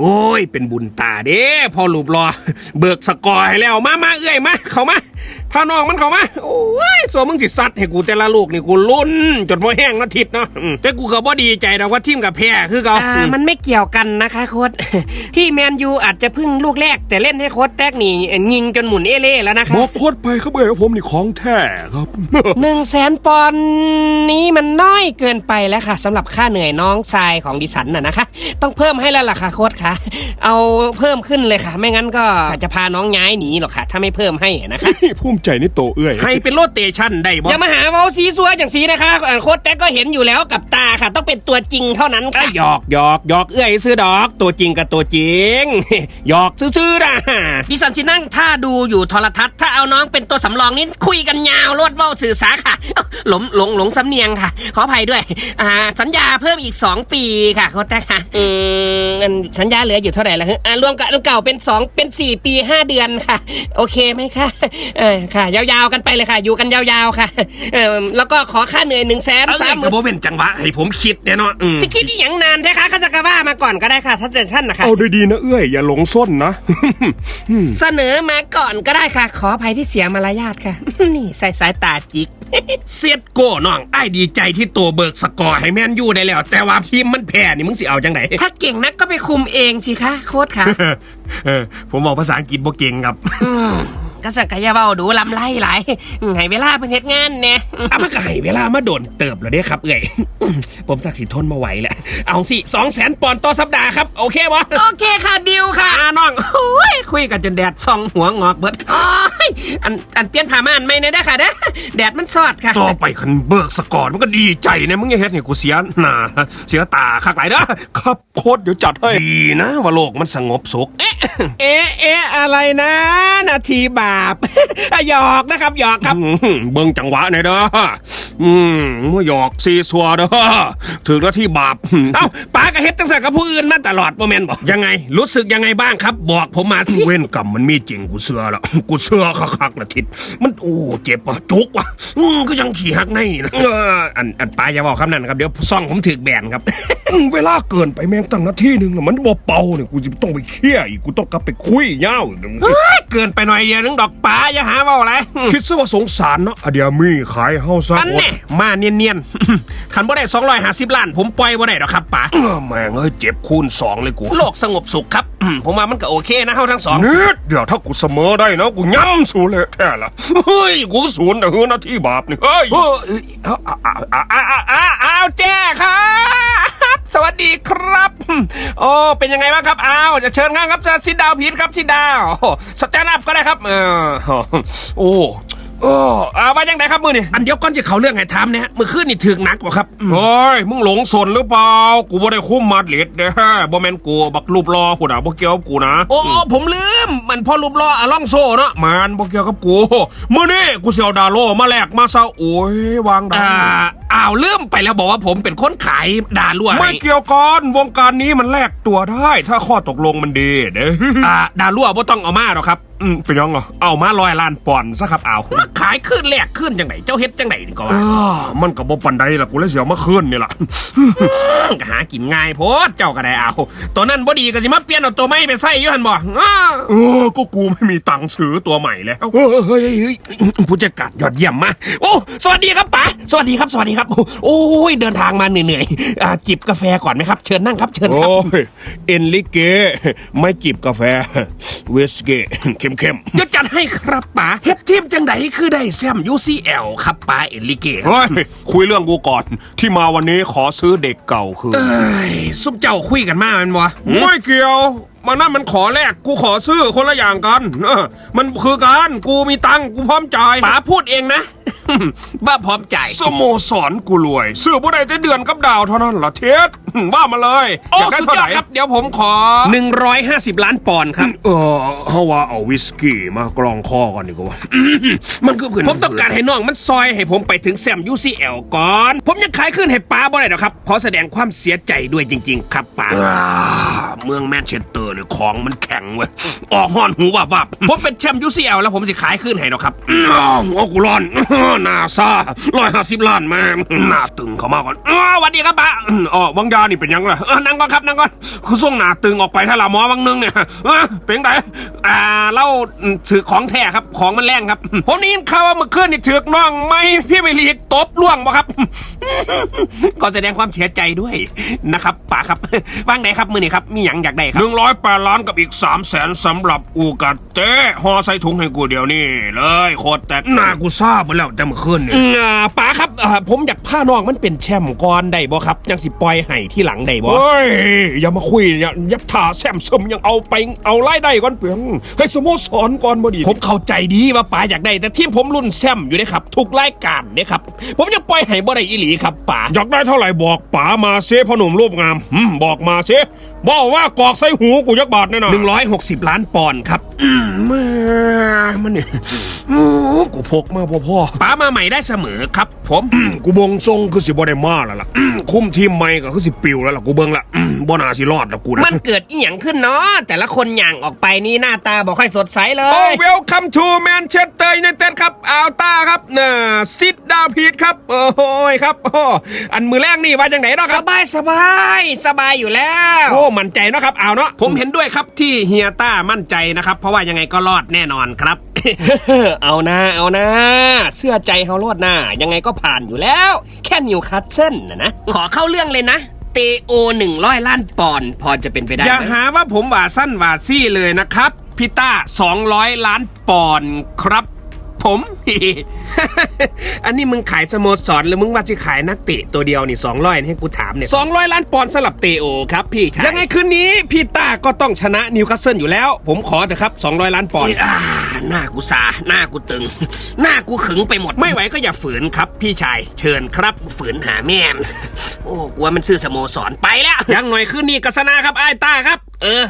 โอ้ย เป็นบุญตาเด้พอรูปรอ เบิกสกอร์ให้แล้วมามาเอ้ยมาเข้ามาพาน้องมันเข้ามาโอ้ยสัวมึงสิสัตว์ให้กูแต่ละลูกนี่กูลุ้นจนพอแห้งนาทิศเนาะอืมแต่กูก็บ่ดีใจดอกว่าทีมกับแพ้คือเขาอ่ามันไม่เกี่ยวกันนะคะโค้ดที่แมนยูอาจจะพึ่งลูกแรก แต่เล่นให้โค้ดแตกนี่ยิงจนหมุนเอเล่แล้วนะคะบอกโคตรไปครับเอ้ยผมนี่ของแท้ครับหนึ่งแสนปอนด์นี้มันน้อยเกินไปแล้วค่ะสำหรับค่าเหนื่อยน้องชายของดิฉันน่ะนะคะ ต้องเพิ่มให้แล้วล่ะค่ะโค้ดค่ะเอาเพิ่มขึ้นเลยค่ะ ไม่งั้นก็จะพาน้องย้ายหนีหรอกค่ะ ถ้าไม่เพิ่มให้นะคะ ภูมิใจในโตเอ้ยให้เป็นโรเตชันได้บ่อย่ามาหาเมาซีซัวอย่างสีนะคะเอ่อโค้ดแตกก็เห็นอยู่แล้วกับตาค่ะ ต้องเป็นตัวจริงเท่านั้นอะค่ะหยอกหยอกหยอกเอ้ยซื้อดอก ตัวจริงกับตัวจริงหยอกซื้อๆนะดิฉันสินั่งถ้าดูอยู่โทรทัศน์ถ้าเอาน้องเป็นตัวสำรองนี่คุยกันยาวรวดเว้าสื่อสาค่ะเอ้า หลงหลงหลงสำเนียงค่ะ ขออภัยด้วย อ่า สัญญาเพิ่มอีก 2 ปีค่ะโค้ดแตกค่ะอืมอันสัญญาเหลืออยู่เท่าไหร่ละฮะอ่ารวมกับอันเก่าเป็น 2 เป็น 4 ปี 5 เดือนค่ะ โอเคไหมคะเออค่ะ ยาวๆกันไปเลยค่ะ อยู่กันยาวๆค่ะเออแล้วก็ขอค่าเหนื่อยหนึ่งแสนเอาสาเอ้ยมหก็มื่นบ่เป็นจังหวะให้ผมคิดเนี่ยเนาะอืมจะคิดอีกอย่างนานนะคะก็จะกระว่ามาก่อนก็ได้ค่ะถ้าจะท่านนะคะ เอาดีๆนะเอ้ยอย่าหลงส้นนะ เสนอมาก่อนก็ได้ค่ะ ขออภัยที่เสียมารยาทค่ะ นี่ใส่สายตาจิกเสียดโก้น้องไอ้ายดีใจที่ตัวเบิกสกอร์ให้แมนยูได้แล้ว แต่ว่าทีมมันแพ้นี่มึงสิเอาจังไดถ้าเก่งนักก็ไปคุมเองสิคะโค้ดค่ะเออผมบอกภาษาอังกฤษบ่เก่งครับอืมก็สักกะอยาเบาดูลำไล่หลายให้เวลาเป็นเฮ็ดงานเนี่ยอะมันก็ให้เวลามาโดนเติบแล้วเด้ครับ เอ้ยผมสักสิทนมาไหวแหละ เอาสิสองแสนปอนด์ต่อสัปดาห์ครับ โอเควะโอเคค่ะดิวค่ะอ่าน้องโอ้ย คุยกันจนแดดส่องหัวงอกเบิดโอ้ยอันอันเปลี่ยนผ้าม่านไม่นะเด้อค่ะเด้อแดดมันสอดค่ะ ต่อไปคันเบิกสกอร์มันก็ดีใจนะมึงอย่าเฮ็ดให้กูเสียหน้าเสียตาคักหลายเด้อครับโค้ดเดี๋ยวจัดให้ดีนะว่าโลกมันสงบสุขเอ๊ะเอ๊ะเอ๊ะอะไรนะ นาทีบาป หยอกนะครับหยอกครับเบิ่งจังหวะหน่อยเด้อ อืมมื่หยอกซีซัวเด้อถึงหน้าที่บาป เอ้าป้าก็เฮ็ดจังสักกับผู้อื่นมาตลอดบ่แม่นบ่ยังไง รู้สึกยังไงบ้างครับ บอกผมมาสิเว้นกรรมมันมีจริงกูเชื่อละกูเชื่อคักๆละทิศมันโอ้เจ็บว่ะจุกว่ะอืมก็ยังขี่หักในนี่นะเอออันอันป้าอย่าบอกคำนั้นครับเดี๋ยวซ่องผมถึกแบนครับอืมเวลาเกินไปแม่งตั้งนาทีหนึ่งน่ะมันบ่เป่าเนี่ยกูจะต้องไปเคลียร์อีกกูต้องกลับไปคุยยาวอีกนะเฮ้ยเกินไปหน่อยเดียวนึงดอกป้าอย่าหาเว่าอะไรคิดซะว่าสงสารเนาะอะเดี๋ยวมีขายเฮาซะอันแน่มาเนียนๆขันบ่ได้250ล้าน ผมปล่อยบ่ได้หรอกครับป้าเออแม่งเอ้ยเจ็บคูณสองเลยกู โลกสงบสุขครับ ผมว่ามันก็โอเคนะเฮาทั้งสองนิดเดี๋ยวถ้ากูเสมอได้นะกูย้ำสูนเลยแท้ละเฮ้ยกูสูนแต่เฮือนาทีบาปนี่เฮ้ยโอ้เอ้ยเอาเอาเอาเอาเอาเอาเอาแจ้ครับสวัสดีครับ โอ้ เป็นยังไงบ้างครับ อ้าว จะเชิญงานครับซิดดาวพีทครับซิดดาวสแตนด์อัพก็ได้ครับ เออ โอ้ โอ้อาว่ายังไงครับมือนี่อันเดียวก่อนจะเขาเรื่องให้ถามเนี่ยมือขึ้นนี่ถึงหนักบ่ครับเฮ้ยมึงหลงสนหรือเปล่า กูบ่ได้คุ้มมาดริดเด้อบ่แม่นกูบักรูปรอกูน่ะบ่เกี่ยวกับกูนะ โอ้ผมลืม มันพอรูปล้ออะล่องโซ่เนาะมันบ่เกี่ยวกับกูมื้อนี้กูสิเอาดาโลมาแลกมาซะโอ้ยวางดาอ่าอ้าวลืมไปแล้วบอกว่าผมเป็นคนขายด่าลั่วไม่ให้เกี่ยวกันวงการนี้มันแลกตัวได้ ถ้าข้อตกลงมันดีเด้ออ่าด่าลั่วบ่ต้องเอามาหรอกครับอืมเป็นยังอะเอามาลอยล้านปอนด์ซะครับเอามาขายขึ้นแลกขึ้นจังไหนเจ้าเฮ็ดจังไหนนี่ก็เอว่าอมันก็บ่ปานใดล่ะกูเลยสิเอามาคืนนี่ล่ะก็หากินง่ายโพดเจ้าก็ได้เอาตัวนั้นบ่ดีก็สิมาเปลี่ยนเอาตัวใหม่ไปใส่อยู่หั่นบ่อ้าเออก็กูไม่มีตังค์ซื้อตัวใหม่แล้วเออเฮ้ยเฮ้ยเฮ้ยผู้จัดการยอดเยี่ยมมากโอ้สวัสดีครับป๋าสวัสดีครับสวัสดีครับ โอ้ยเดินทางมาเหนื่อยๆอ่าจิบกาแฟก่อนไหมครับ เชิญนั่งครับเชิญครับโอ้ยเอ็นลิเกไม่จิบกาแฟเวสเกเข้มๆเดี๋ยวจัดให้ครับป๋าเฮ็ดทีมจังไดคือได้แซม UCL ครับป๋าเอลิเกเฮ้ยคุยเรื่องกูก่อนที่มาวันนี้ขอซื้อเด็กเก่าคือเอ้ยซุปเจ้าคุยกันมาแมันวะไม่เกี่ยว มันนั่นมันขอแลกกูขอซื้อคนละอย่างกันเออมันคือการกูมีตังกูพร้อมจ่ายป๋าพูดเองนะ บ้าพร้อมจ่ายสโมสรกูรวย ซื้อบ่ได้แต่เดือนกับดาวเท่านั้นล่ะเท็ดว่ามาเลยโอ้อยากได้สุดเท่ายไหอดร่ครับ เดี๋ยวผมขอ 150 ล้านปอนด์ครับ เออเฮาว่าเอาวิสกี้มากรองคอก่อนดีกว่า มันคือผมต้องการให้น้องมันซอยให้ผมไปถึงแซม UCL ก่อน ผมยังขายขึ้นให้ป้าบ่ได้หรอกครับ ขอแสดงความเสียใจด้วยจริง ๆ ครับป้าเมืองแมนเชสเตอร์เนี่ยของมันแข็งเว้ยออกห้อนหูวับวับผมเป็นแชมป์ UCL แล้วผมสิขายขึ้นให้หรอกครับ อ้าวหัวกูร้อนนาซาร้อยห้าสิบล้านแม่หน้าตึงเข้ามาก่อนอ้าวสวัสดีครับป้าอ๋อวังยานี่เป็นยังไงเออนั่งก่อนครับนั่งก่อนคือส่งหน้าตึงออกไปถ้าละหมอวังนึงเนี่ยเออเป็นไงอ่าเล่าถือของแท้ครับของมันแรงครับ ผมได้ยินข่าวว่าเมื่อคืนนี่ถือกน้องไม่พี่ไม่ลีกตบล่วงบ่ครับ ก็แสดงความเสียใจด้วยนะครับป๋าครับว่างไหนครับมือนี่ครับมีหยังอยากได้คหรับนึ่งร้อยแปดล้านกับอีกสามแสนสำหรับอูกัดเต้ห่อใส่ถุงให้กูเดี๋ยวนี้เลยโคตรแต่หน้ากูทราบไปแล้วแต่เมื่อคืนเนี่ยอ่าป๋าครับอ่าผมอยากผ้าน้องมันเป็นแชมป์ก่อนได้บ่ครับยังสิปล่อยให้ที่หลังได้บ่เฮ้ยอย่ามาคุยอย่ายับถาแซมซึมยังเอาไปเอาไล่ได้ก่อนเปียงให้สโมสรก่อนบ่ดี ผมเข้าใจดีว่าป๋าอยากได้ แต่ทีมผมรุ่นแชมป์อยู่เด้ครับทุกรายการเด้ครับผมยังปล่อยให้บ่ได้อีหลีครับป๋าอยากได้เท่าไหร่บอกป๋ามาเซพ่อหนุ่มรูปงามอืมบอกมาเซบอกว่ากอกใส่หูกูยักบาทแน่นอนหนึ่งร้อยหกสิบล้านปอนด์ครับมามันเนี่ยโอ้กูพกมาพ่อพ่อป๋ามาใหม่ได้เสมอครับผมอืมกูบงทรงคือสิบ่ได้มาแล้วล่ะอืมคุมทีมใหม่ก็คือสิปิวแล้วล่ะกูเบิ่งละอืมบ่น่าสิรอดแล้วกูนะมันเกิดอีหยังขึ้นเนาะแต่ละคนอย่างออกไปนี่หน้าตาบอกค่อยสดใสเลโอ้ยเวลคัมทูแมนเชสเตอร์ยูไนเต็ดครับอัลต้าครับน่ะซิดดาพีดครับโอ้โหยครับโอ้อันมือแรกนี่ว่าจังไหนเนาะคสรับบายสบายสบายอยู่แล้วโอ้มั่นใจเนาะครับเอาเนาะผมเห็นด้วยครับที่เฮียต้ามั่นใจนะครับ เพราะว่ายังไงก็รอดแน่นอนครับ เอานะเอานะ เสื้อใจเฮาโลดหน้า ยังไงก็ผ่านอยู่แล้ว แค่นิวคัสเซิลนะนะ ขอเข้าเรื่องเลยนะเตโอหนึ่งร้อยล้านปอนด์พอจะเป็นไปได้อย่าไหมหาว่าผมว่าสั้นว่าซี่เลยนะครับ พี่ต้า200 ล้านปอนด์ครับ ผม อันนี้มึงขายสโมสรหรือมึงว่าจะขายนักเตะตัวเดียวนี่200นี่ให้กูถามเนี่ย200ล้านปอนด์สำหรับเตโอครับพี่ชายยังไงคืนนี้พี่ต้าก็ต้องชนะนิวคาสเซิลอยู่แล้ว ผมขอเถอะครับ200ล้านปอนด์อ่าหน้ากูซาหน้ากูตึง หน้ากูขึงไปหมด ไม่ไหวก็อย่าฝืนครับ พี่ชายเชิญครับฝืนหาแม่มโอ้กลัวมันซื้อสโมสรไปแล้วยังหน่อยคืนนี้กัสนาครับไอ้ายต้าครับ เออ